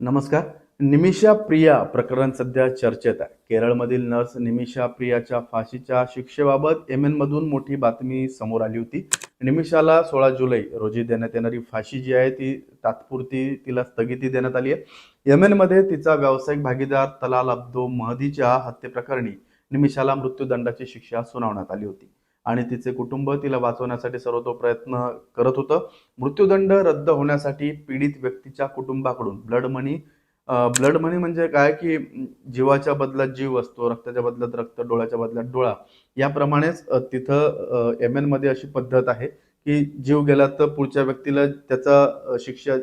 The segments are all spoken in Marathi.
नमस्कार. निमिषा प्रिया प्रकरण सध्या चर्चेत आहे. केरळमधील नर्स निमिषा प्रियाच्या फाशीच्या शिक्षेबाबत एम मधून मोठी बातमी समोर आली होती. निमिषाला सोळा जुलै रोजी देण्यात येणारी फाशी जी आहे ती तात्पुरती तिला स्थगिती देण्यात आली आहे. एम एनमध्ये तिचा व्यावसायिक भागीदार तलाल अब्दो महदीच्या हत्येप्रकरणी निमिषाला मृत्यूदंडाची शिक्षा सुनावण्यात आली होती. आणि तिचे कुटुंब तिला वाचवण्यासाठी सर्वतो प्रयत्न करत होतं. मृत्यूदंड रद्द होण्यासाठी पीडित व्यक्तीच्या कुटुंबाकडून ब्लड मनी ब्लड मनी म्हणजे काय? की जीवाच्या बदल्यात जीव असतो रक्ताच्या बदल्यात रक्त डोळ्याच्या बदल्यात डोळा. याप्रमाणेच तिथं एममध्ये अशी पद्धत आहे की जीव गेला तर पुढच्या व्यक्तीला त्याचा शिक्षा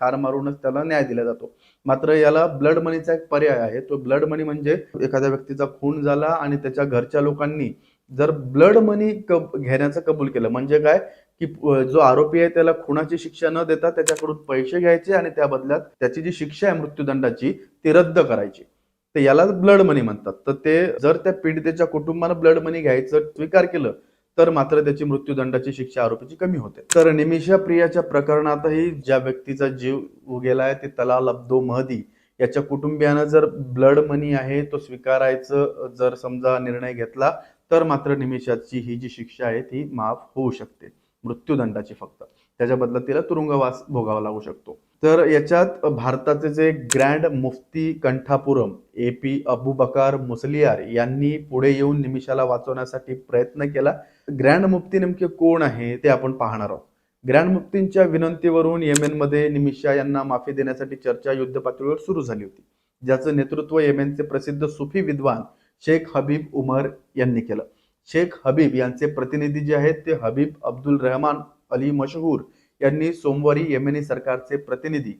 ठार मारूनच त्याला न्याय दिला जातो. मात्र याला ब्लड मनीचा एक पर्याय आहे. तो ब्लड मनी म्हणजे एखाद्या व्यक्तीचा खून झाला आणि त्याच्या घरच्या लोकांनी जर ब्लड मनी कब घेण्याचं कबूल केलं म्हणजे काय? की जो आरोपी आहे त्याला खुणाची शिक्षा न देता त्याच्याकडून पैसे घ्यायचे आणि त्या बदल्यात त्याची जी शिक्षा आहे मृत्यूदंडाची ती रद्द करायची. तर याला ब्लड मनी म्हणतात. तर ते जर त्या पीडितेच्या कुटुंबानं ब्लड मनी घ्यायचं स्वीकार केलं तर मात्र त्याची मृत्यूदंडाची शिक्षा आरोपीची कमी होते. तर निमिषा प्रियाच्या प्रकरणातही ज्या व्यक्तीचा जीव गेलाय ते तलाल अब्दो महदी याच्या कुटुंबियानं जर ब्लड मनी आहे तो स्वीकारायचं जर समजा निर्णय घेतला तर मात्र निमिषाची ही जी शिक्षा आहे ती माफ होऊ शकते. मृत्यूदंडाची फक्त. त्याच्या बदल्यात तिला तुरुंगवास भोगावा लागू शकतो. तर याच्यात भारताचे जे grand mufti Kanthapuram A P Abubakar Musliyar यांनी पुढे येऊन निमिषाला वाचवण्यासाठी प्रयत्न केला. ग्रँड मुफ्ती नेमके कोण आहे ते आपण पाहणार आहोत. ग्रँड मुफ्तींच्या विनंतीवरून येमेनमध्ये निमिषा यांना माफी देण्यासाठी चर्चा युद्ध पातळीवर सुरू झाली होती. ज्याचं नेतृत्व येमेनचे प्रसिद्ध सुफी विद्वान शेख हबीब उमर यांनी केलं. शेख हबीब यांचे प्रतिनिधी जे आहेत ते हबीब अब्दुल रहमान अली मशहूर यांनी सोमवारी येमेनी सरकारचे प्रतिनिधी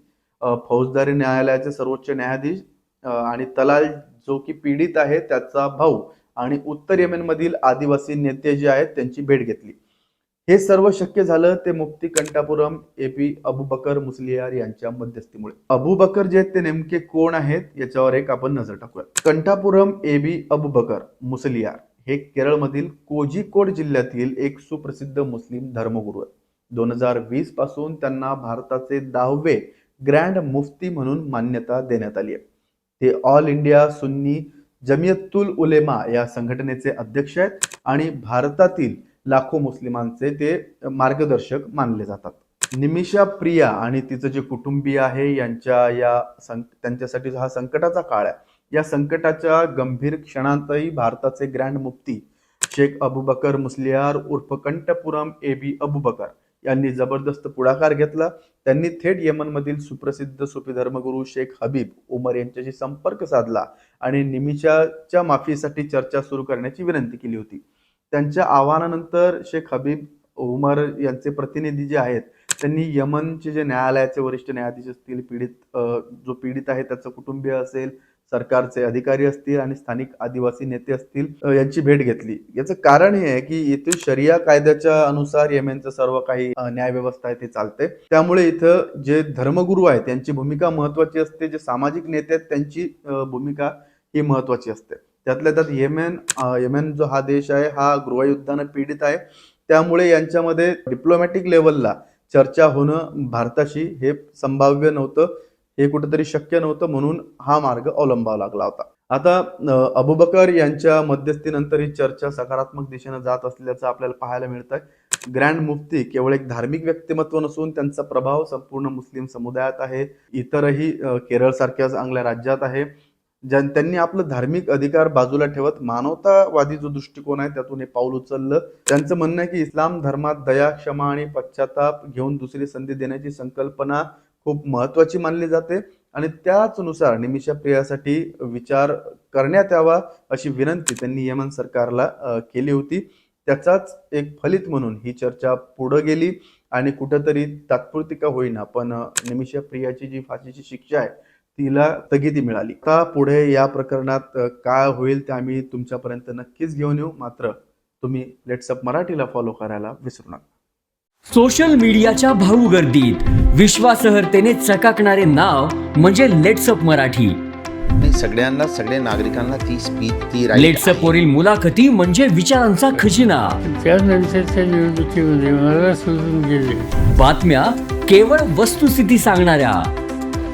फौजदारी न्यायालयाचे सर्वोच्च न्यायाधीश आणि तलाल जो की पीडित आहे त्याचा भाऊ आणि उत्तर येमेनमधील आदिवासी नेते जे आहेत त्यांची भेट घेतली. हे सर्व शक्य झालं ते मुफ्ती कंठापुरम ए पी अबुबकर मुसलियार यांच्या मध्यस्थीमुळे. अबुबकर जे आहेत ते नेमके कोण आहेत याच्यावर एक आपण नजर टाकूया कंठापुरम ए बी अबुबकर मुसलियार हे केरळमधील कोझिकोड जिल्ह्यातील एक सुप्रसिद्ध मुस्लिम धर्मगुरू आहेत. दोन हजार वीसपासून त्यांना भारताचे दहावे ग्रँड मुफ्ती म्हणून मान्यता देण्यात आली आहे. ते ऑल इंडिया सुन्नी जमियतुल उलेमा या संघटनेचे अध्यक्ष आहेत आणि भारतातील लाखो मुस्लिमांचे ते मार्गदर्शक मानले जातात. निमिषा प्रिया आणि तिचं जे कुटुंबीय आहे यांच्या या सं त्यांच्यासाठी हा संकटाचा काळ आहे या संकटाच्या गंभीर क्षणांतही भारताचे ग्रँड मुफ्ती शेख अबुबकर मुस्लियार उर्फ कंठपुरम ए बी अबुबकर यांनी जबरदस्त पुढाकार घेतला. त्यांनी थेट यमनमधील सुप्रसिद्ध सुफी धर्मगुरू शेख हबीब उमर यांच्याशी संपर्क साधला आणि निमिषाच्या माफीसाठी चर्चा सुरू करण्याची विनंती केली होती. त्यांच्या आव्हानानंतर शेख हबीब उमर यांचे प्रतिनिधी जे आहेत त्यांनी यमनचे जे न्यायालयाचे वरिष्ठ न्यायाधीश असतील पीडित जो पीडित आहे त्याचं कुटुंबीय असेल सरकारचे अधिकारी असतील आणि स्थानिक आदिवासी नेते असतील यांची भेट घेतली. याचं कारण हे आहे की येथील शरिया कायद्याच्या अनुसार येमेनचं सर्व काही न्यायव्यवस्था आहे ते चालते त्यामुळे इथं जे धर्मगुरू आहेत त्यांची भूमिका महत्वाची असते. जे सामाजिक नेते आहेत त्यांची भूमिका ही महत्वाची असते. त्यातल्या त्यात येमेन येमेन जो हा देश आहे हा गृहयुद्धानं पीडित आहे. त्यामुळे यांच्यामध्ये डिप्लोमॅटिक लेवलला चर्चा होणं भारताशी हे संभाव्य नव्हतं हे कुठेतरी शक्य नव्हतं म्हणून हा मार्ग अवलंबावा लागला होता. आता अबुबकर यांच्या मध्यस्थीनंतर ही चर्चा सकारात्मक दिशेनं जात असल्याचं आपल्याला पाहायला मिळत आहे ग्रँड मुफ्ती केवळ एक धार्मिक व्यक्तिमत्व नसून त्यांचा प्रभाव संपूर्ण मुस्लिम समुदायात आहे. इतरही केरळसारख्या चांगल्या राज्यात आहे. ज्या त्यांनी आपलं धार्मिक अधिकार बाजूला ठेवत मानवतावादी जो दृष्टिकोन आहे त्यातून हे पाऊल उचललं. त्यांचं म्हणणं आहे की इस्लाम धर्मात दया क्षमा आणि पश्चाताप घेऊन दुसरी संधी देण्याची संकल्पना खूप महत्वाची मानली जाते. आणि त्याचनुसार निमिषा प्रियासाठी विचार करण्यात यावा अशी विनंती त्यांनी यमन सरकारला केली होती. त्याचाच एक फलित म्हणून ही चर्चा पुढे गेली. आणि कुठंतरी तात्पुरती का होईना पण निमिषा प्रियाची जी फाशीची शिक्षा आहे तिला स्थगिती मिळाली. आता पुढे या प्रकरणात काय होईल ते आम्ही तुमच्यापर्यंत नक्कीच घेऊन येऊ. मात्र तुम्ही लेट्सअप मराठीला फॉलो करायला विसरू नका. सोशल मीडियाच्या भाऊ गर्दीत विश्वासार्हतेने चकाकणारे नाव म्हणजे लेट्सअप मराठी. सगळ्यांना सगळ्या नागरिकांना ती स्पीच ती लेट्सअप. वरील मुलाखती म्हणजे विचारांचा खजिना. त्यानंतरच्या निवडणुकीमध्ये मला सोडून गेले. बातम्या केवळ वस्तुस्थिती सांगणाऱ्या.